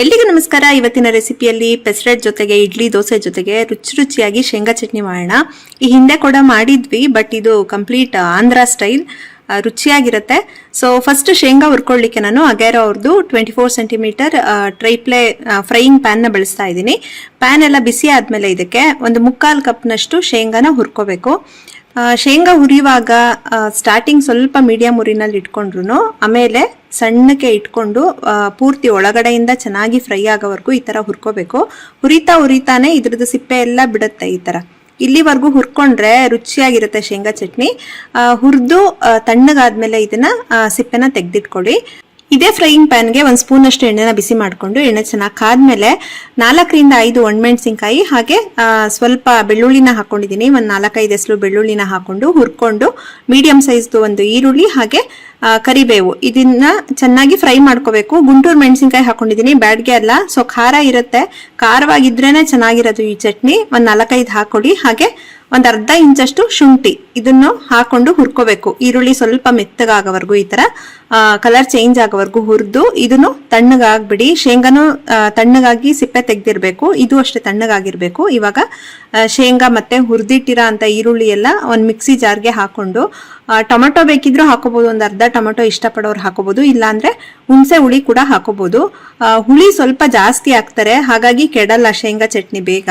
ಎಲ್ಲಿಗೂ ನಮಸ್ಕಾರ. ಇವತ್ತಿನ ರೆಸಿಪಿಯಲ್ಲಿ ಪೆಸರೆಟ್ ಜೊತೆಗೆ, ಇಡ್ಲಿ ದೋಸೆ ಜೊತೆಗೆ ರುಚಿ ರುಚಿಯಾಗಿ ಶೇಂಗಾ ಚಟ್ನಿ ಮಾಡೋಣ. ಈ ಹಿಂದೆ ಕೂಡ ಮಾಡಿದ್ವಿ, ಬಟ್ ಇದು ಕಂಪ್ಲೀಟ್ ಆಂಧ್ರ ಸ್ಟೈಲ್ ರುಚಿಯಾಗಿರುತ್ತೆ. ಸೊ ಫಸ್ಟ್ ಶೇಂಗಾ ಹುರ್ಕೊಳ್ಳಿಕ್ಕೆ ನಾನು ಅಗೇರೋ ಅವ್ರದ್ದು twenty four centimetre triply frying ಪ್ಯಾನ್ನ ಬಳಸ್ತಾ ಇದ್ದೀನಿ. ಪ್ಯಾನ್ ಎಲ್ಲ ಬಿಸಿ ಆದಮೇಲೆ ಇದಕ್ಕೆ ಒಂದು ಮುಕ್ಕಾಲು ಕಪ್ನಷ್ಟು ಶೇಂಗಾನ ಹುರ್ಕೋಬೇಕು. ಶೇಂಗಾ ಹುರಿಯುವಾಗ ಸ್ಟಾರ್ಟಿಂಗ್ ಸ್ವಲ್ಪ ಮೀಡಿಯಂ ಉರಿನಲ್ಲಿ ಇಟ್ಕೊಂಡ್ರು ಆಮೇಲೆ ಸಣ್ಣಕ್ಕೆ ಇಟ್ಕೊಂಡು ಪೂರ್ತಿ ಒಳಗಡೆಯಿಂದ ಚೆನ್ನಾಗಿ ಫ್ರೈ ಆಗೋವರೆಗೂ ಈ ತರ ಹುರ್ಕೋಬೇಕು. ಹುರಿತಾ ಹುರಿತಾನೆ ಇದ್ರದ್ದು ಸಿಪ್ಪೆ ಎಲ್ಲ ಬಿಡುತ್ತೆ ಈ ತರ ಇಲ್ಲಿವರೆಗೂ ಹುರ್ಕೊಂಡ್ರೆ ರುಚಿಯಾಗಿರುತ್ತೆ ಶೇಂಗಾ ಚಟ್ನಿ. ಹುರಿದು ತಣ್ಣಗಾದ್ಮೇಲೆ ಇದನ್ನ ಸಿಪ್ಪೆನ ತೆಗೆದಿಟ್ಕೊಳ್ಳಿ. ಇದೇ ಫ್ರೈಯಿಂಗ್ ಪ್ಯಾನ್ಗೆ ಒಂದು ಸ್ಪೂನ್ ಅಷ್ಟು ಎಣ್ಣೆನ ಬಿಸಿ ಮಾಡಿಕೊಂಡು ಎಣ್ಣೆ ಚೆನ್ನಾಗಿ ಕಾದ್ಮೇಲೆ ನಾಲ್ಕರಿಂದ ಐದು ಒಣಮೆಣಸಿನ್ಕಾಯಿ ಹಾಗೆ ಸ್ವಲ್ಪ ಬೆಳ್ಳುಳ್ಳಿನ ಹಾಕೊಂಡಿದ್ದೀನಿ ಒಂದು ನಾಲ್ಕೈದು ಹೆಸರು ಬೆಳ್ಳುಳ್ಳಿನ ಹಾಕೊಂಡು ಹುರ್ಕೊಂಡು ಮೀಡಿಯಂ ಸೈಜ್ದು ಒಂದು ಈರುಳ್ಳಿ ಹಾಗೆ ಕರಿಬೇವು. ಇದನ್ನ ಚೆನ್ನಾಗಿ ಫ್ರೈ ಮಾಡ್ಕೋಬೇಕು. ಗುಂಟೂರು ಮೆಣಸಿನ್ಕಾಯಿ ಹಾಕೊಂಡಿದ್ದೀನಿ ಬ್ಯಾಡ್ಗೆ ಅಲ್ಲ. ಸೊ ಖಾರ ಇರುತ್ತೆ. ಖಾರವಾಗಿದ್ರೇನೆ ಚೆನ್ನಾಗಿರೋದು ಈ ಚಟ್ನಿ. ಒಂದು ನಾಲ್ಕೈದು ಹಾಕೊಳ್ಳಿ. ಹಾಗೆ ಒಂದು ಅರ್ಧ ಇಂಚಷ್ಟು ಶುಂಠಿ ಇದನ್ನು ಹಾಕೊಂಡು ಹುರ್ಕೋಬೇಕು. ಈರುಳ್ಳಿ ಸ್ವಲ್ಪ ಮೆತ್ತಗಾಗೋವರೆಗೂ ಈ ತರ ಕಲರ್ ಚೇಂಜ್ ಆಗೋವರೆಗೂ ಹುರಿದು ಇದನ್ನು ತಣ್ಣಗಾಗ್ಬಿಡಿ. ಶೇಂಗಾನು ತಣ್ಣಗಾಗಿ ಸಿಪ್ಪೆ ತೆಗೆದಿರಬೇಕು. ಇದು ಅಷ್ಟೇ ತಣ್ಣಗಾಗಿರಬೇಕು. ಇವಾಗ ಶೇಂಗಾ ಮತ್ತೆ ಹುರಿದಿಟ್ಟಿರೋ ಅಂತ ಈರುಳ್ಳಿ ಎಲ್ಲ ಒಂದು ಮಿಕ್ಸಿ ಜಾರ್ಗೆ ಹಾಕೊಂಡು ಟೊಮೆಟೊ ಬೇಕಿದ್ರೂ ಹಾಕೋಬಹುದು ಒಂದು ಅರ್ಧ ಟೊಮೆಟೊ ಇಷ್ಟಪಡೋರು ಹಾಕೋಬಹುದು ಇಲ್ಲಾಂದರೆ ಹುಣಸೆ ಹುಳಿ ಕೂಡ ಹಾಕೋಬಹುದು ಹುಳಿ ಸ್ವಲ್ಪ ಜಾಸ್ತಿ ಹಾಕ್ತಾರೆ ಹಾಗಾಗಿ ಕೆಡಲ್ಲ ಶೇಂಗಾ ಚಟ್ನಿ ಬೇಗ.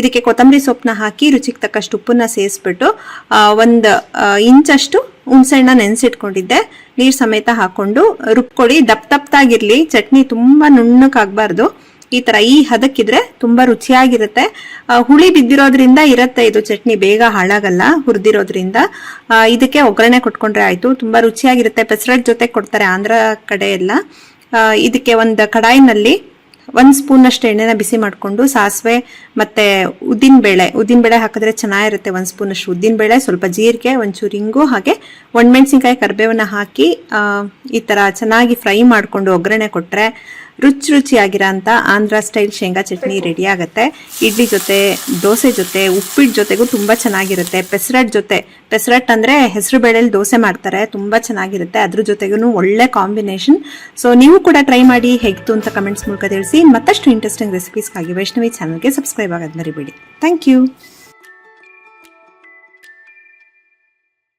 ಇದಕ್ಕೆ ಕೊತ್ತಂಬರಿ ಸೊಪ್ಪನ್ನ ಹಾಕಿ ರುಚಿಗೆ ತಕ್ಕಷ್ಟು ಉಪ್ಪನ್ನ ಸೇರಿಸ್ಬಿಟ್ಟು ಒಂದು ಇಂಚಷ್ಟು ಹುಣಸೆಹಣ್ಣ ನೆನೆಸಿಟ್ಕೊಂಡಿದ್ದೆ. ನೀರ್ ಸಮೇತ ಹಾಕೊಂಡು ರುಬ್ಕೊಡಿ ದಪ್ಪ ದಪ್ಪದಾಗಿರ್ಲಿ. ಚಟ್ನಿ ತುಂಬಾ ನುಣ್ಣಕ್ಕಾಗಬಾರ್ದು ಈ ತರ ಈ ಹದಕ್ಕಿದ್ರೆ ತುಂಬಾ ರುಚಿಯಾಗಿರುತ್ತೆ. ಹುಳಿ ಬಿದ್ದಿರೋದ್ರಿಂದ ಇರತ್ತೆ ಇದು ಚಟ್ನಿ. ಬೇಗ ಹಾಳಾಗಲ್ಲ ಹುರಿದಿರೋದ್ರಿಂದ. ಇದಕ್ಕೆ ಒಗ್ಗರಣೆ ಕೊಟ್ಕೊಂಡ್ರೆ ಆಯ್ತು. ತುಂಬಾ ರುಚಿಯಾಗಿರುತ್ತೆ. ಪೆಸರಟ್ ಜೊತೆ ಕೊಡ್ತಾರೆ ಆಂಧ್ರ ಕಡೆ ಎಲ್ಲ ಇದಕ್ಕೆ ಒಂದು ಕಡಾಯಿನಲ್ಲಿ ಒಂದ್ ಸ್ಪೂನ್ ಅಷ್ಟು ಎಣ್ಣೆನ ಬಿಸಿ ಮಾಡಿಕೊಂಡು ಸಾಸಿವೆ ಮತ್ತೆ ಉದ್ದಿನ ಬೇಳೆ. ಉದ್ದಿನ ಬೇಳೆ ಹಾಕಿದ್ರೆ ಚೆನ್ನಾಗಿರುತ್ತೆ ಒಂದ್ ಸ್ಪೂನ್ ಅಷ್ಟು ಉದ್ದಿನ ಬೇಳೆ, ಸ್ವಲ್ಪ ಜೀರಿಗೆ, ಒಂಚೂರು ಇಂಗು, ಹಾಗೆ ಒಣಮೆಣಸಿನ್ಕಾಯಿ ಕರಿಬೇವನ್ನ ಹಾಕಿ ಈ ತರ ಚೆನ್ನಾಗಿ ಫ್ರೈ ಮಾಡ್ಕೊಂಡು ಒಗ್ಗರಣೆ ಕೊಟ್ರೆ ರುಚಿ ರುಚಿಯಾಗಿರೋಂಥ ಆಂಧ್ರ ಸ್ಟೈಲ್ ಶೇಂಗಾ ಚಟ್ನಿ ರೆಡಿ ಆಗುತ್ತೆ. ಇಡ್ಲಿ ಜೊತೆ ದೋಸೆ ಜೊತೆ ಉಪ್ಪಿಟ್ಟು ಜೊತೆಗೂ ತುಂಬ ಚೆನ್ನಾಗಿರುತ್ತೆ. ಪೆಸರಟ್ ಜೊತೆ ಪೆಸರಟ್ ಅಂದರೆ ಹೆಸರು ಬೇಳೆಲಿ ದೋಸೆ ಮಾಡ್ತಾರೆ ತುಂಬ ಚೆನ್ನಾಗಿರುತ್ತೆ. ಅದ್ರ ಜೊತೆಗೂ ಒಳ್ಳೆ ಕಾಂಬಿನೇಷನ್ ಸೊ ನೀವು ಕೂಡ ಟ್ರೈ ಮಾಡಿ ಹೇಗಿತ್ತು ಅಂತ ಕಮೆಂಟ್ಸ್ ಮೂಲಕ ತಿಳಿಸಿ. ಮತ್ತಷ್ಟು ಇಂಟ್ರೆಸ್ಟಿಂಗ್ ರೆಸಿಪೀಸ್ಗಾಗಿ ವೈಷ್ಣವಿ ಚಾನಲ್ಗೆ ಸಬ್ಸ್ಕ್ರೈಬ್ ಆಗೋದು ಮರಿಬೇಡಿ. Thank you